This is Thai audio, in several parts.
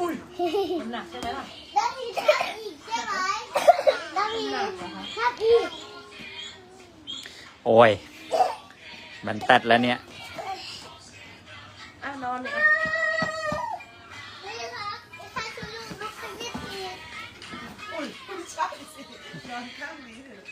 อุ้ยมันหนักใช่ไหมล่ะแล้วมีชอบอีกใช่ไหมแล้วมีชอบอีกโอ้ย มันแตดแล้วเนี่ยอะนอนเลยอะนี่ค่ะถ้าชูลูกลุกขึ้นนิดเดียวอุ้ยไม่ใช่สินอนข้างนี้เถอะ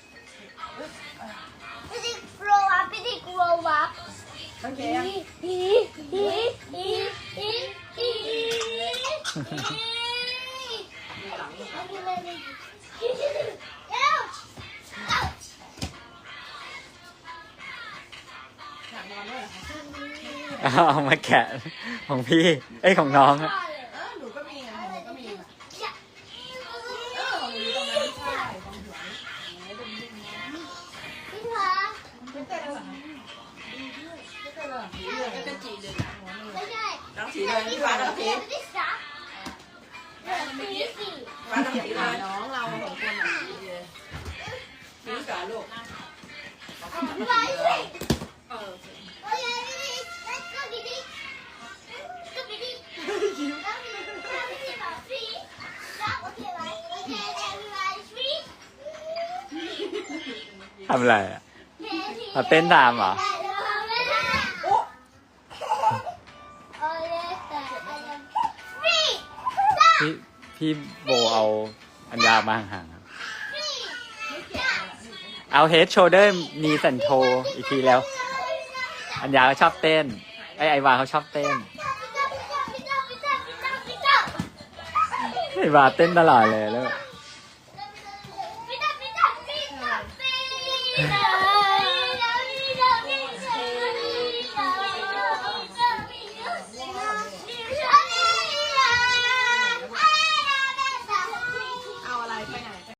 อเอามาแกะของพี่ เอ้ของน้องอะ งผีเลยก็จะจีเลยน้องสีเลยพี่ฟ้าน้องสีฟ้าดัองสีเลยน้องเราสองคนน้องสีเลยผีสาลูกทำอะไรอะมาเต้นตามเหรอ พี่พี่โบเอาอันยาวมาห่างๆครับ เอาเฮดโชเดอร์นีสันโทอีกทีแล้ว อันยาเขาชอบเต้น ไอไอวาเขาชอบเต้น ไอวาเต้นตลอดเลยแล้ว